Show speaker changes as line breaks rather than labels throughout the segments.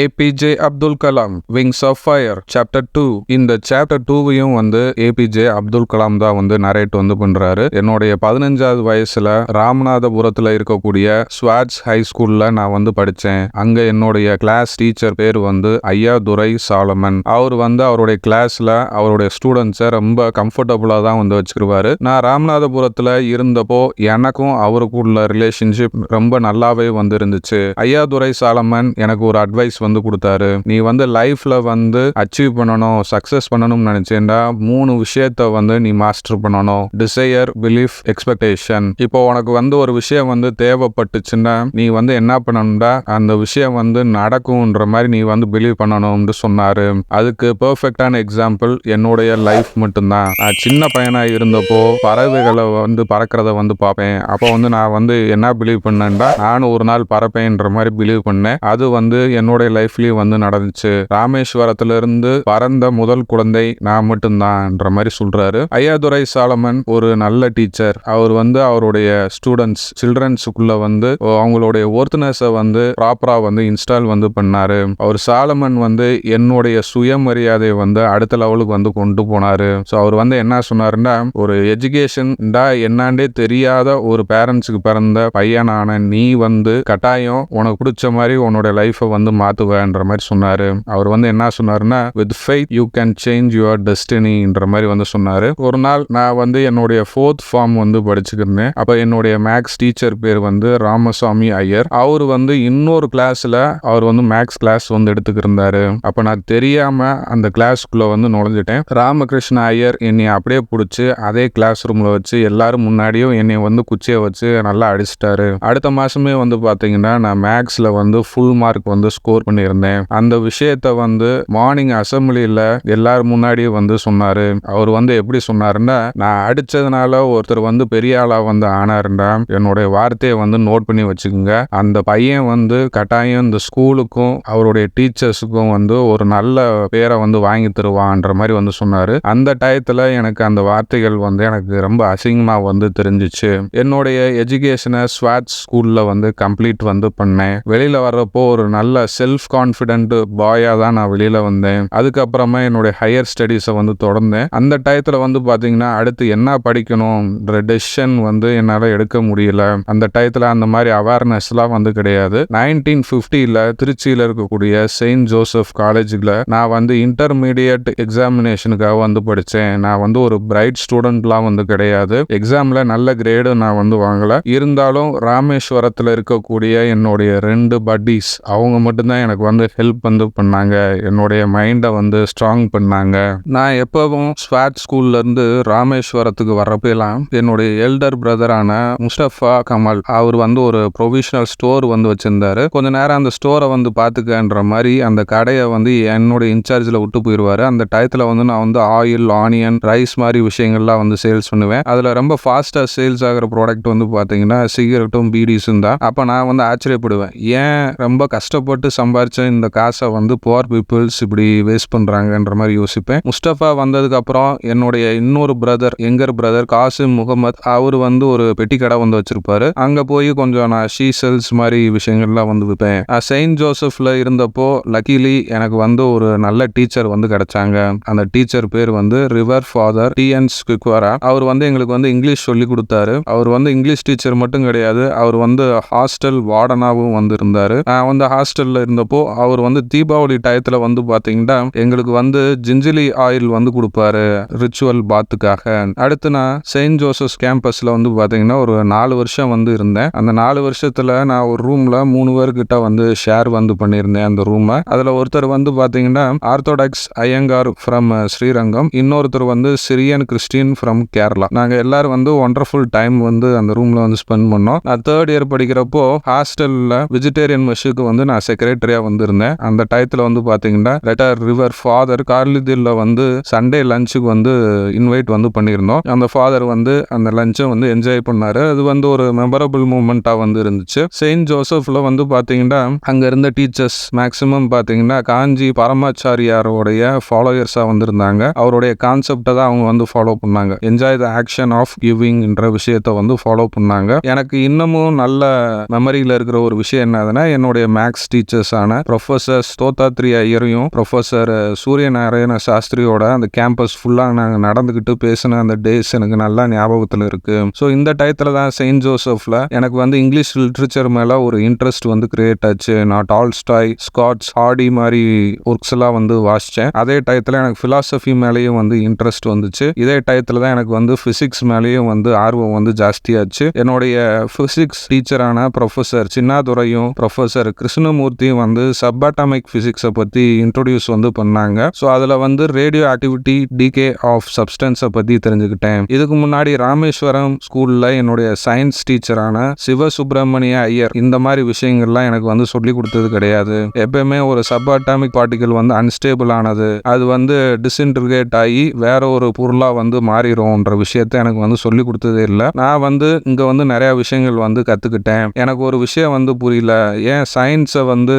APJ Abdul Kalam wings of fire chapter two இந்த chapter டூவையும் வந்து ஏபிஜே அப்துல் கலாம் தான் வந்து நரேட் வந்து பண்றாரு. என்னுடைய பதினஞ்சாவது வயசுல ராமநாதபுரத்துல இருக்கக்கூடிய ஸ்வாட்ஸ் ஹை ஸ்கூல்ல நான் வந்து படிச்சேன். அங்க என்னுடைய கிளாஸ் டீச்சர் பேர் வந்து ஐயா துரை சாலமன். அவர் வந்து அவருடைய கிளாஸ்ல அவருடைய ஸ்டூடெண்ட்ஸை ரொம்ப கம்ஃபர்டபுளா தான் வந்து வச்சுக்கிருவாரு. நான் ராமநாதபுரத்துல இருந்தப்போ எனக்கும் அவருக்குள்ள ரிலேஷன்ஷிப் ரொம்ப நல்லாவே வந்து இருந்துச்சு. ஐயா துரை சாலமன் எனக்கு ஒரு அட்வைஸ் வந்து கொடுத்தாரு. நீ வந்து லைஃப்ல வந்து அச்சீவ் பண்ணணும் சக்சஸ் பண்ணணும்னு நினைச்சேன்டா மூணு விஷயத்த வந்து நீ மாஸ்டர் பண்ணணும். டிசையர் பிலீஃப் எக்ஸ்பெக்டேஷன் இப்போ உனக்கு வந்து ஒரு விஷயம் வந்து தேவைப்பட்டுச்சுன்னா நீ வந்து என்ன பண்ணணும்டா அந்த விஷயம் வந்து நடக்கும்ன்ற மாதிரி நீ வந்து பிலீவ் பண்ணணும்னு சொன்னாரு. அதுக்கு பெர்ஃபெக்டான எக்ஸாம்பிள் என்னுடைய லைஃப் மட்டும்தான். நான் சின்ன பையனா இருந்தப்போ பறவைகளை வந்து பறக்கிறத வந்து பார்ப்பேன். அப்போ வந்து நான் வந்து என்ன பிலீவ் பண்ணேன்டா நானும் ஒரு நாள் பறப்பேன்ற மாதிரி பிலீவ் பண்ணேன். அது வந்து என்னுடைய லைஃப்லயும் வந்து நடந்துச்சு. ராமேஸ்வரத்துல இருந்து பறந்த முதல் குழந்தை நான் மட்டும்தான்ன்ற மாதிரி சொல்றாரு. ஐயாதுரை சாலமன் ஒரு நல்ல டீச்சர். அவர் வந்து அவருடைய ஸ்டூடெண்ட்ஸ் சில்ட்ரன்ஸுக்குள்ள வந்து அவங்களுடைய ஒர்த்னஸை வந்து ப்ராப்பரா வந்து இன்ஸ்டால் வந்து பண்ணாரு. அவர் சாலமன் வந்து என்னுடைய சுயமரியாதையை வந்து அடுத்த லெவலுக்கு வந்து கொண்டு போனாரு. ஸோ அவர் வந்து என்ன சொன்னாருன்னா ஒரு எஜுகேஷன்டா என்னாண்டே தெரியாத ஒரு பேரண்ட்ஸுக்கு பிறந்த பையனான நீ வந்து கட்டாயம் உனக்கு பிடிச்ச மாதிரி உன்னோட லைஃப்பை வந்து மாத்துவேன்ற மாதிரி சொன்னார். அவர் வந்து என்ன சொன்னார்னா with fight you can change your டெஸ்டினின்ற மாதிரி வந்து சொன்னார். ஒரு நாள் நான் வந்து என்னுடைய ஃபோர்த் ஃபார்ம் வந்து படிச்சுக்கிருந்தேன். அப்போ என்னுடைய மேக்ஸ் டீச்சர் பேர் வந்து ராமசாமி ஐயர். அவர் வந்து இன்னொரு கிளாஸில் அவர் வந்து மேக்ஸ் கிளாஸ் வந்து எடுத்துக்கிருந்தாரு. அப்போ நான் தெரியாமல் அந்த கிளாஸ்க்குள்ளே வந்து நுழைஞ்சிட்டேன். ராமகிருஷ்ண ஐயர் என்னை அப்படியே பிடிச்சி அதே கிளாஸ் ரூமில் வச்சு எல்லாரும் முன்னாடியும் என்னை வந்து குச்சியை வச்சு நல்லா அடிச்சிட்டாரு. அடுத்த மாதமே வந்து பார்த்தீங்கன்னா நான் மேக்ஸில் வந்து ஃபுல் மார்க் வந்து ஸ்கோர் பண்ணியிருந்தேன். அந்த விஷயத்த வந்து மார்னிங் அசம்பிளியில் எல்லாரும் முன்னாடியும் வந்து சொன்னாரு. அவர் வந்து எப்படி சொன்னாருன்னா நான் அடிச்சதுனால ஒருத்தர் வந்து பெரிய ஆளா வந்து ஆனாருண்டா என்னுடைய வார்த்தையை வந்து நோட் பண்ணி வச்சுக்கோங்க. அந்த பையன் வந்து கட்டாயம் இந்த ஸ்கூலுக்கும் அவருடைய டீச்சர்ஸுக்கும் வந்து ஒரு நல்ல பேரை வந்து வாங்கி தருவான்ற மாதிரி வந்து சொன்னாரு. அந்த டயத்துல எனக்கு அந்த வார்த்தைகள் வந்து எனக்கு ரொம்ப அசிங்கமா வந்து தெரிஞ்சிச்சு. என்னுடைய எஜுகேஷனை ஸ்வாட் ஸ்கூல்ல வந்து கம்ப்ளீட் வந்து பண்ணேன். வெளியில வர்றப்போ ஒரு நல்ல செல்ஃப் செல்ஃப் கான்ஃபிடென்ட் பாயாக தான் நான் வெளியில் வந்தேன். அதுக்கப்புறமா என்னுடைய ஹையர் ஸ்டடீஸை வந்து தொடர்ந்தேன். அந்த டயத்தில் வந்து பார்த்தீங்கன்னா அடுத்து என்ன படிக்கணும்ன்ற டெசிஷன் வந்து என்னால் எடுக்க முடியல. அந்த டயத்தில் அந்த மாதிரி அவேர்னஸ்லாம் வந்து கிடையாது. நைன்டீன் ஃபிஃப்டியில் திருச்சியில் இருக்கக்கூடிய செயின்ட் ஜோசப் காலேஜில் நான் வந்து இன்டர்மீடியட் எக்ஸாமினேஷனுக்காக வந்து படித்தேன் நான் வந்து ஒரு பிரைட் ஸ்டூடெண்ட்லாம் வந்து கிடையாது. எக்ஸாமில் நல்ல கிரேடு நான் வந்து வாங்கலை. இருந்தாலும் ராமேஸ்வரத்தில் இருக்கக்கூடிய என்னுடைய ரெண்டு பட்டீஸ் அவங்க மட்டும்தான் எனக்கு வந்து ஹெல்ப் வந்து பண்ணாங்க. என்னுடைய மைண்டை வந்து ஸ்ட்ராங் பண்ணாங்க. நான் எப்பவும் ஸ்வாட் ஸ்கூல்லேருந்து ராமேஸ்வரத்துக்கு வர்றப்பெல்லாம் என்னுடைய எல்டர் பிரதரான முஸ்டபா கமல் அவர் வந்து ஒரு ப்ரொவிஷனல் ஸ்டோர் வந்து வச்சுருந்தாரு. கொஞ்ச நேரம் அந்த ஸ்டோரை வந்து பார்த்துக்கன்ற மாதிரி அந்த கடையை வந்து என்னோட இன்சார்ஜில் விட்டு போயிடுவாரு அந்த டயத்தில் வந்து நான் வந்து ஆயில் ஆனியன் ரைஸ் மாதிரி விஷயங்கள்லாம் வந்து சேல்ஸ் பண்ணுவேன். அதில் ரொம்ப ஃபாஸ்ட்டாக சேல்ஸ் ஆகிற ப்ராடக்ட் வந்து பார்த்தீங்கன்னா சிகரெட்டும் பீடிஸும் தான். அப்போ நான் வந்து ஆச்சரியப்படுவேன். ஏன் ரொம்ப கஷ்டப்பட்டு சம்பாரித்த இந்த காசை வந்து புவர் பீப்புள்ஸ் இப்படி வேஸ்ட் பண்ணுறாங்கன்ற மாதிரி யோசிப்பேன். முஸ்டபா வந்ததுக்கு அப்புறம் என்னுடைய இன்னொரு பிரதர் எங்கர் பிரதர் காசிம் முகமது அவர் வந்து ஒரு பெட்டி கடை வந்து வச்சிருப்பாரு. அங்கே போய் கொஞ்சம் நான் ஷீ செல்ஸ் மாதிரி விஷயங்கள்லாம் வந்து விற்பேன் செயின்ட் ஜோசப்ல இருந்தப்போ லக்கிலி எனக்கு வந்து ஒரு நல்ல டீச்சர் வந்து கிடைச்சாங்க. அந்த டீச்சர் பேர் வந்து ரிவர் ஃபாதர் டிஎன் ஸ்குக்வாரா அவர் வந்து எங்களுக்கு வந்து இங்கிலீஷ் சொல்லி கொடுத்தாரு. அவர் வந்து இங்கிலீஷ் டீச்சர் மட்டும் கிடையாது. அவர் வந்து ஹாஸ்டல் வார்டனாகவும் வந்து இருந்தாரு நான் வந்து ஹாஸ்டல்ல இருந்தப்போ அவர் வந்து தீபாவளி டயத்தில் வந்து பார்த்தீங்கன்னா எங்களுக்கு வந்து ஜிஞ்சிலி ஆயில் வந்து கொடுப்பாரு ரிச்சுவல் பாத்துக்காக அடுத்து நான் செயின்ட் ஜோசப் கேம்பஸில் வந்து பார்த்தீங்கன்னா ஒரு நாலு வருஷம் வந்து இருந்தேன். அந்த நாலு வருஷத்தில் நான் ஒரு ரூமில் மூணு பேர்கிட்ட வந்து ஷேர் வந்து பண்ணியிருந்தேன் அந்த ரூமை. அதில் ஒருத்தர் வந்து பார்த்தீங்கன்னா ஆர்த்தோடாக்ஸ் ஐயங்கார் ஃப்ரம் ஸ்ரீரங்கம் இன்னொருத்தர் வந்து சிரியன் கிறிஸ்டின் ஃப்ரம் கேரளா. நாங்கள் எல்லாரும் வந்து ஒண்டர்ஃபுல் டைம் வந்து அந்த ரூமில் வந்து ஸ்பெண்ட் பண்ணோம். நான் தேர்ட் இயர் படிக்கிறப்போ ஹாஸ்டலில் வெஜிடேரியன் மெஷுக்கு வந்து நான் செக்ரட்டரி வந்து வந்திருந்தேன். அந்த டயத்துல வந்து பாத்தீங்கன்னா லெட்டர் ரிவர் ஃபாதர் கார்லிதில்ல வந்து சண்டே லஞ்சுக்கு வந்து இன்வைட் வந்து பண்ணியிருந்தோம். அந்த ஃபாதர் வந்து அந்த லஞ்சை வந்து என்ஜாய் பண்ணாரு. அது வந்து ஒரு மெமரபிள் மூமெண்ட்டாக வந்து இருந்துச்சு. செயின்ட் ஜோசப்ல வந்து பார்த்தீங்கன்னா அங்கே இருந்த டீச்சர்ஸ் மேக்ஸிமம் பார்த்தீங்கன்னா காஞ்சி பரமாச்சாரியாரோடைய ஃபாலோயர்ஸாக வந்திருந்தாங்க. அவருடைய கான்செப்டை தான் அவங்க வந்து ஃபாலோ பண்ணாங்க. என்ஜாய் த ஆக்ஷன் ஆஃப் கிவிங்ன்ற விஷயத்த வந்து ஃபாலோ பண்ணாங்க. எனக்கு இன்னமும் நல்ல மெமரியில் இருக்கிற ஒரு விஷயம் என்னதுன்னா என்னுடைய மேக்ஸ் டீச்சர்ஸ் ஆன ப்ரொஃபஸர் ஸ்தோதாத்ரி ஐயரையும் ப்ரொஃபசர் சூரிய நாராயண சாஸ்திரியோட அந்த கேம்பஸ் ஃபுல்லாக நாங்கள் நடந்துக்கிட்டு பேசின அந்த டேஸ் எனக்கு நல்லா ஞாபகத்தில் இருக்குது ஸோ இந்த டயத்தில் தான் செயின்ட் ஜோசஃபில் எனக்கு வந்து இங்கிலீஷ் லிட்ரேச்சர் மேலே ஒரு இன்ட்ரெஸ்ட் வந்து கிரியேட் ஆச்சு. நான் டால்ஸ்டாய் ஸ்காட்ஸ் ஹார்டி மாதிரி ஒர்க்ஸ் எல்லாம் வந்து வாசித்தேன் அதே டயத்தில் எனக்கு ஃபிலாசபி மேலேயும் வந்து இன்ட்ரெஸ்ட் வந்துச்சு. இதே டயத்தில் தான் எனக்கு வந்து ஃபிசிக்ஸ் மேலேயும் வந்து ஆர்வம் வந்து ஜாஸ்தியாச்சு. என்னுடைய ஃபிசிக்ஸ் டீச்சரான ப்ரொஃபசர் சின்னாதுரையும் ப்ரொஃபசர் கிருஷ்ணமூர்த்தியும் வந்து வந்து சப்அட்டாமிக் ஃபிசிக்ஸை பற்றி இன்ட்ரொடியூஸ் வந்து பண்ணாங்க. ஸோ அதில் வந்து ரேடியோ ஆக்டிவிட்டி டிகே ஆஃப் சப்ஸ்டன்ஸை பற்றி தெரிஞ்சுக்கிட்டேன். இதுக்கு முன்னாடி ராமேஸ்வரம் ஸ்கூலில் என்னுடைய சயின்ஸ் டீச்சரான சிவசுப்பிரமணிய ஐயர் இந்த மாதிரி விஷயங்கள்லாம் எனக்கு வந்து சொல்லி கொடுத்தது கிடையாது. எப்பயுமே ஒரு சப்பாட்டாமிக் பார்ட்டிகல் வந்து அன்ஸ்டேபிள் ஆனது. அது வந்து டிஸ்இன்ட்ரிகேட் ஆகி வேற ஒரு பொருளாக வந்து மாறிடும்ன்ற விஷயத்த எனக்கு வந்து சொல்லி கொடுத்ததே இல்லை. நான் வந்து இங்கே வந்து நிறையா விஷயங்கள் வந்து கற்றுக்கிட்டேன் எனக்கு ஒரு விஷயம் வந்து புரியல. ஏன் சயின்ஸை வந்து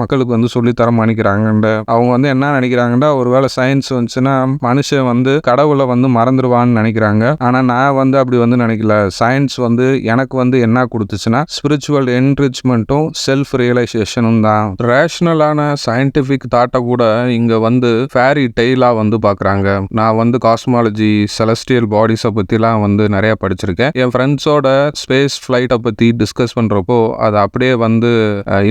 மக்களுக்கு வந்து சொல்லித்தர மாட்டேங்கிறாங்கன்ற அவங்க வந்து என்ன நினைக்கிறாங்கன்னா ஒருவேளை சயின்ஸ் வந்துச்சுன்னா மனுஷன் வந்து கடவுளை வந்து மறந்துடுவான்னு நினைக்கிறாங்க. ஆனால் நான் வந்து அப்படி வந்து நினைக்கல. சயின்ஸ் வந்து எனக்கு வந்து என்ன கொடுத்துச்சுன்னா ஸ்பிரிச்சுவல் என்ரிச்மெண்ட்டும் செல்ஃப் ரியலைசேஷனும் தான் ரேஷனலான சயின்டிஃபிக் தாட்டை கூட இங்கே வந்து ஃபேரி டெய்லாக வந்து பார்க்குறாங்க நான் வந்து காஸ்மாலஜி செலஸ்டியல் பாடிஸை பற்றிலாம் வந்து நிறைய படிச்சிருக்கேன். என் ஃப்ரெண்ட்ஸோட ஸ்பேஸ் ஃப்ளைட்டை பற்றி டிஸ்கஸ் பண்ணுறப்போ அது அப்படியே வந்து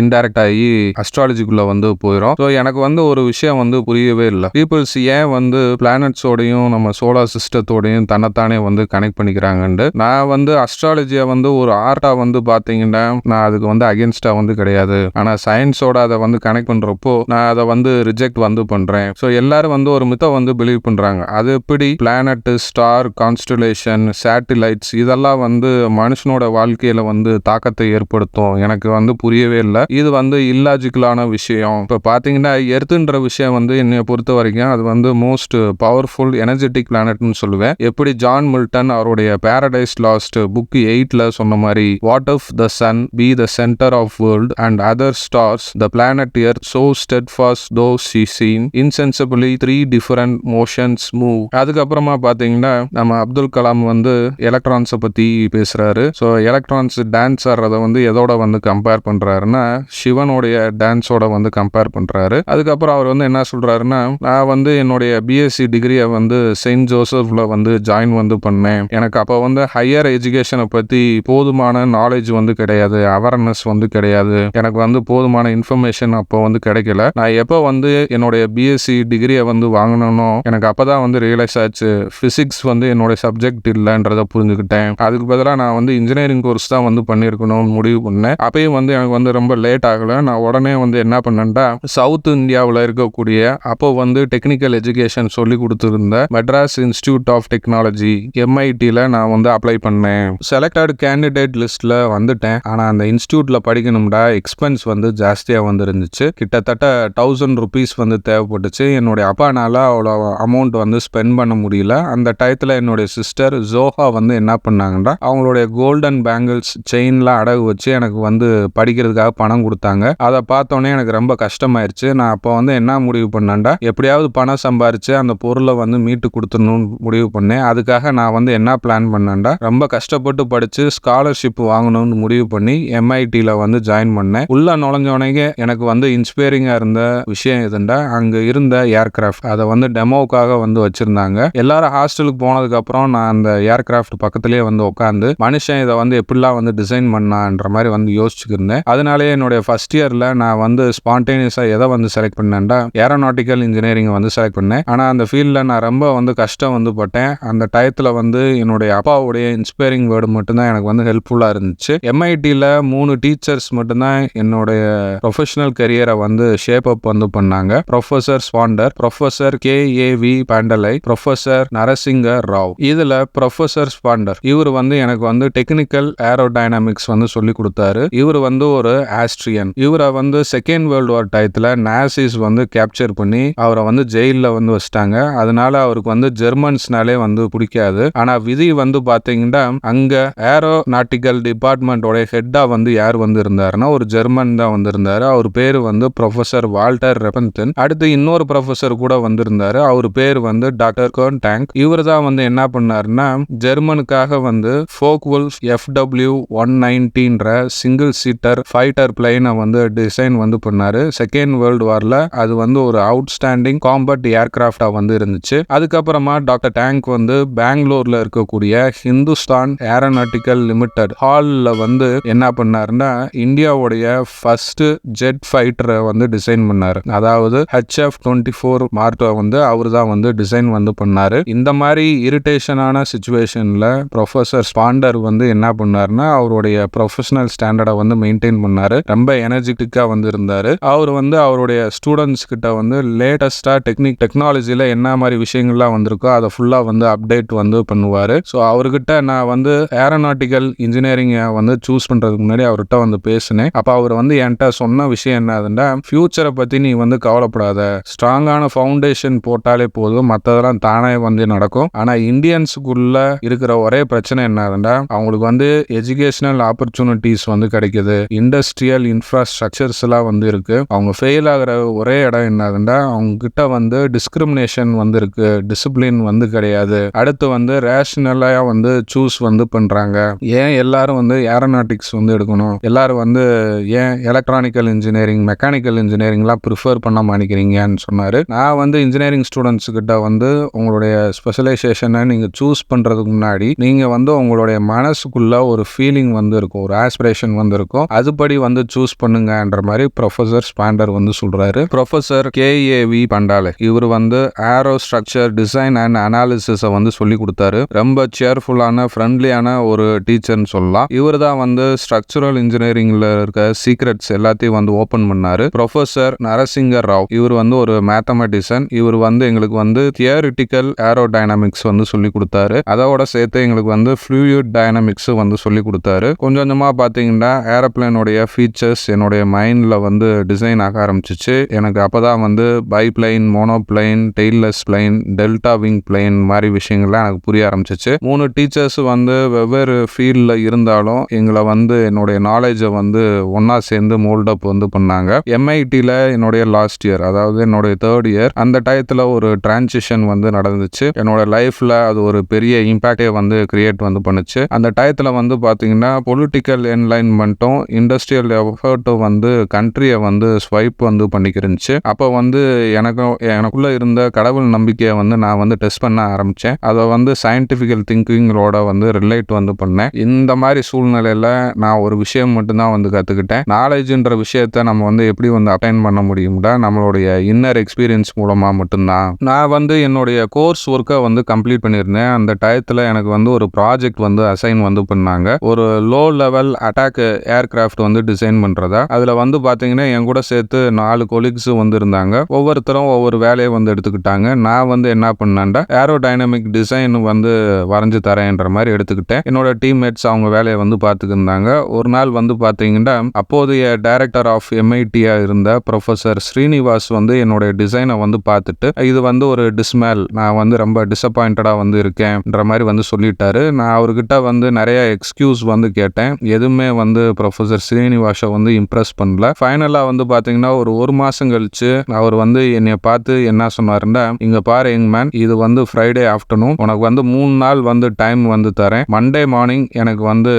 இன்டைரக்ட் ஆகி அஸ்ட்ராலஜிக்குள்ளே வந்து போயிடும் ஸோ எனக்கு வந்து ஒரு விஷயம் வந்து புரியவே இல்லை. பீப்புள்ஸ் ஏன் வந்து பிளானட்ஸோடையும் நம்ம சோலார் சிஸ்டத்தோடையும் தன்னைத்தானே வந்து கனெக்ட் பண்ணிக்கிறாங்கன்ட்டு நான் வந்து அஸ்ட்ராலஜியை வந்து ஒரு ஆர்ட்டாக வந்து பார்த்தீங்கன்னா நான் அதுக்கு வந்து அகேன்ஸ்டாக வந்து கிடையாது. ஆனால் சயின்ஸோட அதை வந்து கனெக்ட் பண்ணுறப்போ நான் அதை வந்து ரிஜெக்ட் வந்து பண்ணுறேன் ஸோ எல்லாரும் வந்து ஒரு மித்தம் வந்து பிலீவ் பண்ணுறாங்க அது எப்படி? பிளானட்டு ஸ்டார் கான்ஸ்டலேஷன் சேட்டிலைட்ஸ் இதெல்லாம் வந்து மனுஷனோட வாழ்க்கையில் வந்து தாக்கத்தை ஏற்படுத்தும். எனக்கு வந்து புரியவே இல்லை. இது வந்து சைக்காலஜிக்கலான விஷயம். இப்போ பார்த்தீங்கன்னா எர்த்துன்ற விஷயம் வந்து என்னை பொறுத்த வரைக்கும் அது வந்து மோஸ்ட் பவர்ஃபுல் எனர்ஜெட்டிக் பிளானட்னு சொல்லுவேன். எப்படி ஜான் மில்டன் அவருடைய பேரடைஸ் லாஸ்ட் புக் எயிட்ல சொன்ன மாதிரி what of the sun be the centre of world and other stars the planet earth so steadfast though she seen insensibly three different motions move அதுக்கப்புறமா பார்த்தீங்கன்னா நம்ம அப்துல் கலாம் வந்து எலக்ட்ரான்ஸை பற்றி பேசுகிறாரு ஸோ எலக்ட்ரான்ஸ் டான்ஸ் ஆடுறத வந்து எதோட வந்து கம்பேர் பண்ணுறாருன்னா சிவனுடைய டான்ஸோட வந்து கம்பேர் பண்ணுறாரு அதுக்கப்புறம் அவர் வந்து என்ன சொல்கிறாருன்னா நான் வந்து என்னுடைய பிஎஸ்சி டிகிரியை வந்து செயின்ட் ஜோசஃபில் வந்து ஜாயின் வந்து பண்ணேன். எனக்கு அப்போ வந்து ஹையர் எஜுகேஷனை பற்றி போதுமான நாலேஜ் வந்து கிடையாது அவேர்னஸ் வந்து கிடையாது. எனக்கு வந்து போதுமான இன்ஃபர்மேஷன் அப்போ வந்து கிடைக்கல. நான் எப்போ வந்து என்னுடைய பிஎஸ்சி டிகிரியை வந்து வாங்கினோ எனக்கு அப்போ தான் வந்து ரியலைஸ் ஆச்சு ஃபிசிக்ஸ் வந்து என்னுடைய சப்ஜெக்ட் இல்லைன்றத புரிஞ்சுக்கிட்டேன். அதுக்கு பதிலாக நான் வந்து இன்ஜினியரிங் கோர்ஸ் தான் வந்து பண்ணியிருக்கணும்னு முடிவு பண்ணேன். அப்பயும் வந்து எனக்கு வந்து ரொம்ப லேட் ஆகலை. நான் உடனே வந்து என்ன பண்ணேன்டா சவுத் இந்தியாவில் இருக்கக்கூடிய அப்போ வந்து டெக்னிக்கல் எஜுகேஷன் சொல்லி கொடுத்துருந்த மெட்ராஸ் இன்ஸ்டியூட் ஆஃப் டெக்னாலஜி எம்ஐடியில் நான் வந்து அப்ளை பண்ணேன். செலக்டட் கேண்டிடேட் லிஸ்ட்டில் வந்துட்டேன். ஆனால் அந்த இன்ஸ்டியூட்டில் படிக்கணும்டா எக்ஸ்பென்ஸ் வந்து ஜாஸ்தியாக வந்துருந்துச்சு. கிட்டத்தட்ட தௌசண்ட் ருபீஸ் வந்து தேவைப்பட்டுச்சு. என்னுடைய அப்பானால அவ்வளோ அமௌண்ட் வந்து ஸ்பெண்ட் பண்ண முடியல. அந்த டயத்தில் என்னுடைய சிஸ்டர் ஜோஹா வந்து என்ன பண்ணாங்கன்னா அவங்களுடைய கோல்டன் பேங்கிள்ஸ் செயின்லாம் அடகு வச்சு எனக்கு வந்து படிக்கிறதுக்காக பணம் கொடுத்தாங்க. அதை பார்த்தோன்னே எனக்கு ரொம்ப கஷ்டமாயிருச்சு. நான் அப்போ வந்து என்ன முடிவு பண்ணேன்டா? எப்படியாவது பணம் சம்பாரிச்சு அந்த பொருளை வந்து மீட்டு கொடுத்துடணும்னு முடிவு பண்ணேன். அதுக்காக நான் வந்து என்ன பிளான் பண்ணேன்டா? ரொம்ப கஷ்டப்பட்டு படிச்சு ஸ்காலர்ஷிப் வாங்கணும்னு முடிவு பண்ணி எம்ஐடியில் வந்து ஜாயின் பண்ணேன். உள்ள நுழைஞ்சோடனே எனக்கு வந்து இன்ஸ்பைரிங்காக இருந்த விஷயம் எதுண்டா? அங்கே இருந்த ஏர்கிராஃப்ட் அதை வந்து டெமோவுக்காக வந்து வச்சுருந்தாங்க. எல்லாரும் ஹாஸ்டலுக்கு போனதுக்கப்புறம் நான் அந்த ஏர்கிராஃப்ட் பக்கத்துலேயே வந்து உட்காந்து மனுஷன் இதை வந்து எப்படிலாம் வந்து டிசைன் பண்ணான்ற மாதிரி வந்து யோசிச்சுக்கிருந்தேன் அதனாலேயே என்னுடைய ஃபர்ஸ்ட் இயரில் நான் வந்து ஸ்பான்டேனியஸாக எதை வந்து செலக்ட் பண்ணேன்டா? ஏரோநாட்டிக்கல் இன்ஜினியரிங் வந்து செலக்ட் பண்ணேன். ஆனால் அந்த ஃபீல்டில் நான் ரொம்ப வந்து கஷ்டம் வந்து பட்டேன். அந்த டயத்தில் வந்து என்னுடைய அப்பாவுடைய இன்ஸ்பைரிங் வேர்டு மட்டும்தான் எனக்கு வந்து ஹெல்ப்ஃபுல்லாக இருந்துச்சு. எம்ஐடியில் மூணு டீச்சர்ஸ் மட்டும்தான் என்னுடைய ப்ரொஃபஷனல் கரியரை வந்து ஷேப் அப் வந்து பண்ணாங்க. ப்ரொஃபசர் ஸ்வாண்டர் ப்ரொஃபசர் கே ஏ வி பாண்டலை ப்ரொஃபசர் நரசிங்க ராவ் இதில் ப்ரொஃபசர் ஸ்பாண்டர் இவர் வந்து எனக்கு வந்து டெக்னிக்கல் ஏரோடைனமிக்ஸ் வந்து சொல்லி கொடுத்தாரு. இவர் வந்து ஒரு ஆஸ்ட்ரியன் இவரை வந்து வந்து செகண்ட் வேர்ல்டு வார் டயத்தில் நாசிஸ் வந்து கேப்சர் பண்ணி அவரை வந்து ஜெயிலில் வந்து வச்சிட்டாங்க. அதனால அவருக்கு வந்து ஜெர்மன்ஸ்னாலே வந்து பிடிக்காது. ஆனால் விதி வந்து பார்த்தீங்கன்னா அங்கே ஏரோ நாட்டிக்கல் டிபார்ட்மெண்ட்டோட ஹெட்டாக வந்து யார் வந்து இருந்தாருன்னா ஒரு ஜெர்மன் தான் வந்திருந்தாரு அவர் பேர் வந்து ப்ரொஃபசர் வால்டர் ரெபன்தன் அடுத்து இன்னொரு ப்ரொஃபசர் கூட வந்திருந்தாரு அவர் பேர் வந்து டாக்டர் கோன் டேங்க் இவர் தான் வந்து என்ன பண்ணாருன்னா ஜெர்மனுக்காக வந்து Focke Wulf F W one நைன்டீன்ற single seater fighter பிளைனை வந்து டிசைன் வந்து பண்ணாரு. செகண்ட் வேர்ல்டு வார்ல அது வந்து ஒரு அவுட்ஸ்டாண்டிங் காம்பட் ஏர்கிராஃப்டா வந்து இருந்துச்சு. அதுக்கப்புறமா டாக்டர் டேங்க் வந்து பெங்களூர்ல இருக்கக்கூடிய ஹிந்துஸ்தான் ஏரோநாட்டிக்கல் லிமிடெட் ஹாலில் வந்து என்ன பண்ணாருன்னா இந்தியாவுடைய ஃபர்ஸ்ட் ஜெட் ஃபைட்டரை வந்து டிசைன் பண்ணாரு. அதாவது ஹெச்எஃப் டுவெண்ட்டி ஃபோர் மார்ட்டை வந்து அவர் தான் வந்து டிசைன் வந்து பண்ணாரு. இந்த மாதிரி இரிட்டேஷனான சுச்சுவேஷன்ல ப்ரொஃபசர் ஸ்பாண்டர் வந்து என்ன பண்ணாருன்னா அவருடைய ப்ரொஃபஷனல் ஸ்டாண்டர்டை வந்து மெயின்டைன் பண்ணாரு. ரொம்ப எனர்ஜெட்டிக்கா வந்து இருந்தாரு அவர் வந்து அவருடைய ஸ்டூடெண்ட்ஸ் கிட்ட வந்து லேட்டஸ்ட்டாக டெக்னிக் டெக்னாலஜியில் என்ன மாதிரி விஷயங்கள்லாம் வந்திருக்கோ அதை ஃபுல்லாக வந்து அப்டேட் வந்து பண்ணுவாரு. ஸோ அவர்கிட்ட நான் வந்து ஏரோநாட்டிக்கல் இன்ஜினியரிங்கை வந்து சூஸ் பண்ணுறதுக்கு முன்னாடி அவர்கிட்ட வந்து பேசினேன். அப்போ அவர் வந்து என்கிட்ட சொன்ன விஷயம் என்னதுன்னா ஃபியூச்சரை பற்றி நீ வந்து கவலைப்படாத. ஸ்ட்ராங்கான ஃபவுண்டேஷன் போட்டாலே போதும். மற்றதெல்லாம் தானே வந்து நடக்கும். ஆனால் இந்தியன்ஸுக்குள்ள இருக்கிற ஒரே பிரச்சனை என்னதுன்னா அவங்களுக்கு வந்து எஜுகேஷனல் ஆப்பர்ச்சுனிட்டிஸ் வந்து கிடைக்குது. இண்டஸ்ட்ரியல் இன்ஃப்ராஸ்ட்ரக்சர் எல்லாம் வந்து இருக்கு. அவங்க ஃபெயில் ஆகிற ஒரே இடம் என்னதுன்னா அவங்க கிட்ட வந்து டிஸ்கிரிமினேஷன் வந்து இருக்கு. டிசிப்ளின் வந்து கிடையாது. அடுத்து வந்து ரேஷனலா வந்து சூஸ் வந்து பண்றாங்க. ஏன் எல்லாரும் வந்து ஏரோநாட்டிக்ஸ் வந்து எடுக்கணும்? எல்லாரும் வந்து ஏன் எலக்ட்ரானிக்கல் இன்ஜினியரிங் மெக்கானிக்கல் இன்ஜினியரிங்லாம் ப்ரிஃபர் பண்ண மாட்டேங்கிறீங்கன்னு சொன்னாரு. நான் வந்து இன்ஜினியரிங் ஸ்டூடெண்ட்ஸ் கிட்ட வந்து உங்களுடைய ஸ்பெஷலைசேஷனை நீங்க சூஸ் பண்றதுக்கு முன்னாடி நீங்க வந்து உங்களுடைய மனசுக்குள்ள ஒரு ஃபீலிங் வந்து இருக்கும். ஒரு ஆஸ்பிரேஷன் வந்து இருக்கும். அதுபடி வந்து சூஸ் பண்ணுங்கன்ற மாதிரி ப்ரொஃபசர் ஸ்பாண்டர் வந்து சொல்றாரு. ப்ரொஃபசர் கேஏவி பண்டாலே இவர் வந்து ஏரோ ஸ்ட்ரக்சர் டிசைன் அண்ட் அனாலிசிஸை வந்து சொல்லி கொடுத்தாரு. ரொம்ப சேர்ஃபுல்லான ஃப்ரெண்ட்லியான ஒரு டீச்சர்னு சொல்லலாம். இவர் தான் வந்து ஸ்ட்ரக்சரல் இன்ஜினியரிங்ல இருக்க சீக்ரெட்ஸ் எல்லாத்தையும் வந்து ஓபன் பண்ணாரு. ப்ரொஃபசர் நரசிங்கர் ராவ் இவர் வந்து ஒரு மேத்தமெட்டிசன் இவர் வந்து எங்களுக்கு வந்து தியரிட்டிக்கல் ஏரோ டைனாமிக்ஸ் வந்து சொல்லி கொடுத்தாரு. அதோட சேர்த்து எங்களுக்கு வந்து ஃப்ளூயிட் டைனாமிக்ஸ் வந்து சொல்லி கொடுத்தாரு. கொஞ்சம் கொஞ்சமா பாத்தீங்கன்னா ஏரோப்ளேனுடைய ஃபீச்சர்ஸ் என்னுடைய மைண்டில் வந்து டிசைன் ஆக ஆரம்பிச்சிச்சு. எனக்கு அப்போ தான் வந்து biplane monoplane tailless plane delta wing plane மாதிரி விஷயங்கள்லாம் எனக்கு புரிய ஆரம்பிச்சிச்சு. மூணு டீச்சர்ஸ் வந்து வெவ்வேறு ஃபீல்டில் இருந்தாலும் எங்களை வந்து என்னுடைய நாலேஜை வந்து ஒன்றா சேர்ந்து மோல்ட் அப் வந்து பண்ணாங்க. எம்ஐடியில் என்னுடைய லாஸ்ட் இயர் அதாவது என்னுடைய தேர்ட் இயர் அந்த டயத்தில் ஒரு டிரான்சிஷன் வந்து நடந்துச்சு. என்னோட லைஃப்பில் அது ஒரு பெரிய இம்பாக்டே வந்து கிரியேட் வந்து பண்ணுச்சு. அந்த டயத்தில் வந்து பார்த்தீங்கன்னா பொலிட்டிக்கல் என்லைன்மெண்ட்டும் இண்டஸ்ட்ரியல் எஃபர்ட்டும் வந்து கண்ட்ரியை வந்து ஸ்வைப் வந்து பண்ணிக்கிருந்துச்சு. அப்போ வந்து எனக்கும் எனக்குள்ள இருந்த கடவுள் நம்பிக்கையை வந்து நான் வந்து டெஸ்ட் பண்ண ஆரம்பித்தேன் அதை வந்து சயின்டிஃபிக்கல் திங்கிங்கோட வந்து ரிலேட் வந்து பண்ணேன். இந்த மாதிரி சூழ்நிலையில் நான் ஒரு விஷயம் மட்டும்தான் வந்து கற்றுக்கிட்டேன் நாலேஜுன்ற விஷயத்த நம்ம வந்து எப்படி வந்து அட்டைன் பண்ண முடியும்டா? நம்மளுடைய இன்னர் எக்ஸ்பீரியன்ஸ் மூலமாக மட்டும்தான். நான் வந்து என்னுடைய கோர்ஸ் ஒர்க்கை வந்து கம்ப்ளீட் பண்ணியிருந்தேன். அந்த டயத்தில் எனக்கு வந்து ஒரு ப்ராஜெக்ட் வந்து அசைன் வந்து பண்ணாங்க. ஒரு லோ லெவல் அட்டாக் ஏர்கிராஃப்ட் வந்து டிசைன் பண்ணுறதா அதில் வந்து பார்த்தீங்கன்னா என் கூட சேர்த்து நாலு கொலீக்ஸும் வந்திருந்தாங்க. ஒவ்வொருத்தரும் ஒவ்வொரு வேலையை வந்து எடுத்துக்கிட்டாங்க. நான் வந்து என்ன பண்ணேன்டா ஏரோ டைனமிக் டிசைன் வந்து வரைஞ்சு தரேன்ற மாதிரி எடுத்துக்கிட்டேன். என்னோட டீம்மேட்ஸ் அவங்க வேலையை வந்து பார்த்துக்கிருந்தாங்க. ஒரு நாள் வந்து பார்த்தீங்கன்னா அப்போதைய டைரக்டர் ஆஃப் எம்ஐடியா இருந்த ப்ரொஃபசர் ஸ்ரீனிவாஸ் வந்து என்னோட டிசைனை வந்து பார்த்துட்டு இது வந்து ஒரு டிஸ்மேல் நான் வந்து ரொம்ப டிசப்பாயிண்டடாக வந்து இருக்கேன்ற மாதிரி வந்து சொல்லிட்டாரு. நான் அவர்கிட்ட வந்து நிறைய எக்ஸ்கியூஸ் வந்து கேட்டேன். எதுவுமே வந்து ப்ரொஃபசர் ஸ்ரீனிவாஸை வந்து இம்ப்ரெஸ் பண்ண பண்ணல ஃபைனலாக வந்து பார்த்தீங்கன்னா ஒரு ஒரு மாதம் கழிச்சு அவர் வந்து என்னை பார்த்து என்ன சொன்னாருன்னா இங்கே பாரு யங் மேன் இது வந்து ஃப்ரைடே ஆஃப்டர்நூன் உனக்கு வந்து மூணு நாள் வந்து டைம் வந்து தரேன். மண்டே மார்னிங் எனக்கு வந்து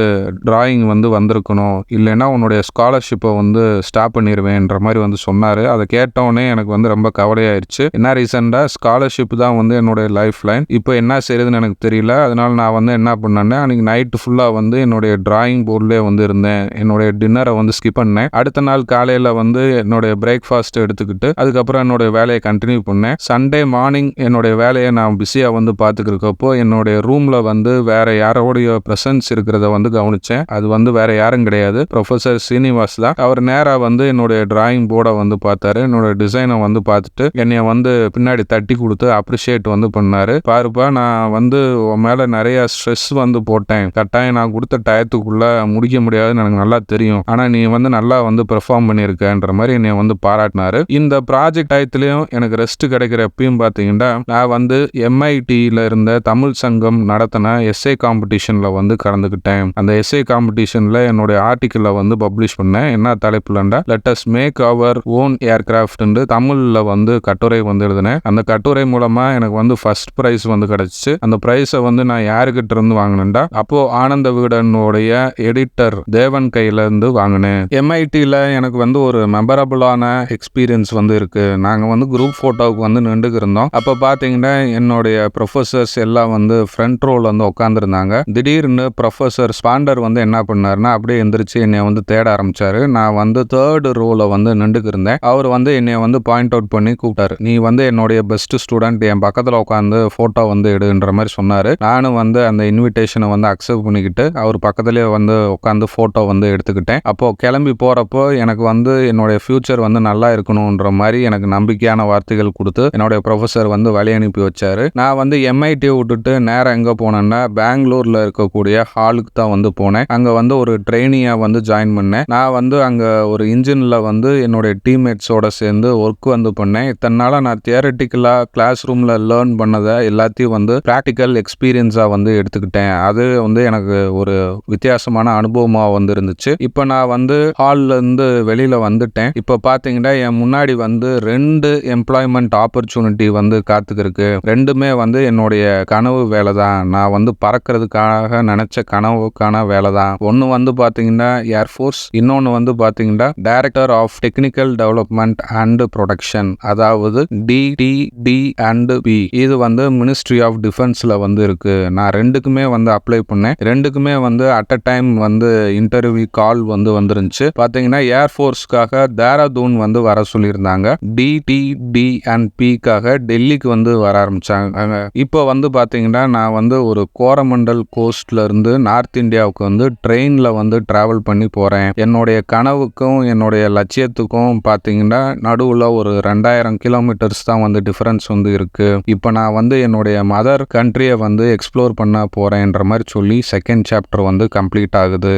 டிராயிங் வந்து வந்திருக்கணும். இல்லைன்னா உன்னுடைய ஸ்காலர்ஷிப்பை வந்து ஸ்டாப் பண்ணிடுவேன்ற மாதிரி வந்து சொன்னார். அதை கேட்டோடனே எனக்கு வந்து ரொம்ப கவலையாயிருச்சு. என்ன ரீசெண்டாக ஸ்காலர்ஷிப் தான் வந்து என்னுடைய லைஃப் லைன் இப்போ என்ன செய்யுதுன்னு எனக்கு தெரியல. அதனால நான் வந்து என்ன பண்ணேன்னா அன்னைக்கு நைட்டு ஃபுல்லாக வந்து என்னுடைய டிராயிங் போர்ட்லேயே வந்து இருந்தேன். என்னுடைய டின்னரை வந்து ஸ்கிப் பண்ணேன். அடுத்த நாள் காலையில் வந்து என்னுடைய பிரேக்ஃபாஸ்ட் எடுத்துக்கிட்டு அதுக்கப்புறம் என்னுடைய வேலையை கண்டினியூ பண்ணேன். சண்டே மார்னிங் என்னுடைய வேலையை நான் பிஸியாக வந்து பார்த்துக்கிறக்கப்போ என்னுடைய ரூமில் வந்து வேற யாரோடைய ப்ரெசன்ஸ் இருக்கிறத வந்து கவனித்தேன் அது வந்து வேற யாரும் கிடையாது. ப்ரொஃபசர் சீனிவாஸ் தான். அவர் நேராக வந்து என்னுடைய டிராயிங் போர்டை வந்து பார்த்தாரு. என்னோட டிசைனை வந்து பார்த்துட்டு என்னைய வந்து பின்னாடி தட்டி கொடுத்து அப்ரிஷியேட் வந்து பண்ணாரு. பாருப்பா நான் வந்து உன் மேலே நிறைய ஸ்ட்ரெஸ் வந்து போட்டேன். கட்டாயம் நான் கொடுத்த டயத்துக்குள்ள முடிக்க முடியாதுன்னு எனக்கு நல்லா தெரியும். ஆனால் நீ வந்து நல்லா வந்து பெர்ஃபார்ம் பண்ணியிருக்கேன்ற மாதிரி என்னை வந்து பாராட்டினாரு. இந்த ப்ராஜெக்ட் டயத்துலையும் எனக்கு ரெஸ்ட் கிடைக்கிற எப்பயும் பார்த்தீங்கன்னா நான் வந்து எம்ஐடியில் இருந்த தமிழ் சங்கம் நடத்தின எஸ்ஏ காம்படிஷனில் வந்து கலந்துக்கிட்டேன். அந்த எஸ்ஏ காம்படிஷனில் என்னுடைய ஆர்டிக்கிளை வந்து பப்ளிஷ் பண்ணேன். என்ன தலைப்புலண்டா? லெட்டஸ் மேக் அவர் ஓன் ஏர்கிராஃப்ட்னு தமிழில் வந்து கட்டுரை வந்து எழுதினேன். அந்த கட்டுரை மூலமாக எனக்கு வந்து ஃபர்ஸ்ட் ப்ரைஸ் வந்து கிடச்சிச்சு. அந்த ப்ரைஸை வந்து நான் யாருக்கிட்ட இருந்து வாங்கினேன்டா? அப்போ ஆனந்த விகடனுடைய எடிட்டர் தேவன் கையில இருந்து வாங்கினேன். எம்ஐடியில் எனக்கு வந்து ஒரு மெமரபுளான எக்ஸ்பீரியன்ஸ் வந்து இருக்குது நாங்கள் வந்து குரூப் ஃபோட்டோவுக்கு வந்து நின்றுக்கிருந்தோம். அப்போ பார்த்தீங்கன்னா என்னுடைய ப்ரொஃபஸர்ஸ் எல்லாம் வந்து ஃப்ரண்ட் ரோல் வந்து உட்காந்துருந்தாங்க திடீர்னு ப்ரொஃபஸர் ஸ்பாண்டர் வந்து என்ன பண்ணாருன்னா அப்படியே எந்திரிச்சு என்னை வந்து தேட ஆரம்பிச்சாரு. நான் வந்து தேர்டு ரோவில் வந்து நின்றுக்கு இருந்தேன் அவர் வந்து என்னை வந்து பாயிண்ட் அவுட் பண்ணி கூப்பிட்டாரு. நீ வந்து என்னுடைய பெஸ்ட் ஸ்டூடெண்ட் என் பக்கத்தில் உட்காந்து ஃபோட்டோ வந்து எடுன்ற மாதிரி சொன்னார். நானும் வந்து அந்த இன்விடேஷனை வந்து அக்செப்ட் பண்ணிக்கிட்டு அவர் பக்கத்துலேயே வந்து உட்காந்து ஃபோட்டோ வந்து எடுத்துக்கிட்டேன். அப்போது கிளம்பி போகிறப்போ எனக்கு வந்து என்னுடைய ஃபியூச்சர் வந்து நல்லா இருக்கணுன்ற மாதிரி எனக்கு நம்பிக்கையான வார்த்தைகள் கொடுத்து என்னுடைய ப்ரொஃபஸர் வந்து வழி அனுப்பி வச்சாரு. நான் வந்து எம்ஐடி விட்டுட்டு நேரம் எங்கே போனேன்னா பெங்களூர்ல இருக்கக்கூடிய ஹாலுக்கு தான் வந்து போனேன். அங்கே வந்து ஒரு ட்ரெயினியாக வந்து ஜாயின் பண்ணேன். நான் வந்து அங்கே ஒரு இன்ஜினில் வந்து என்னுடைய டீம்மேட்ஸோட சேர்ந்து ஒர்க் வந்து பண்ணேன். இத்தனை நாளாக நான் தியரட்டிக்கலாக கிளாஸ் ரூமில் லேர்ன் பண்ணதை எல்லாத்தையும் வந்து ப்ராக்டிக்கல் எக்ஸ்பீரியன்ஸாக வந்து எடுத்துக்கிட்டேன். அது வந்து எனக்கு ஒரு வித்தியாசமான அனுபவமாக வந்து இருந்துச்சு. இப்போ நான் வந்து ஹால்ல இருந்து வந்து வெளியில் வந்துட்டேன். இப்போ பார்த்தீங்கன்னா என் முன்னாடி வந்து ரெண்டு எம்ப்ளாய்மெண்ட் ஆப்பர்ச்சுனிட்டி வந்து காத்துக்கிருக்கு. ரெண்டுமே வந்து என்னுடைய கனவு வேலை தான் நான் வந்து பறக்கிறதுக்காக நினச்ச கனவுக்கான வேலை தான் ஒன்று வந்து பார்த்தீங்கன்னா ஏர்ஃபோர்ஸ் இன்னொன்று வந்து பார்த்தீங்கன்னா director of technical development and production அதாவது டிடிடி அண்ட் பி இது வந்து மினிஸ்ட்ரி ஆஃப் டிஃபென்ஸில் வந்து இருக்குது நான் ரெண்டுக்குமே வந்து அப்ளை பண்ணேன். ரெண்டுக்குமே வந்து அட் அ டைம் வந்து இன்டர்வியூ கால் வந்து வந்துருந்துச்சு. பார்த்தீங்கன்னா ஏர்ஃபோர்ஸ்க்காக தேராதூன் வந்து வர சொல்லியிருந்தாங்க. டிடிடி அண்ட் பிக்காக டெல்லிக்கு வந்து வர ஆரம்பித்தாங்க இப்போ வந்து பார்த்தீங்கன்னா நான் வந்து ஒரு கோரமண்டல் கோஸ்ட்லேருந்து நார்த் இந்தியாவுக்கு வந்து ட்ரெயினில் வந்து ட்ராவல் பண்ணி போகிறேன் என்னுடைய கனவுக்கும் என்னுடைய லட்சியத்துக்கும் பார்த்தீங்கன்னா நடுவில் ஒரு ரெண்டாயிரம் கிலோமீட்டர்ஸ் தான் வந்து டிஃப்ரென்ஸ் வந்து இருக்குது இப்போ நான் வந்து என்னுடைய மதர் கண்ட்ரியை வந்து எக்ஸ்ப்ளோர் பண்ண போகிறேன்ற மாதிரி சொல்லி செகண்ட் சாப்டர் வந்து கம்ப்ளீட் ஆகுது.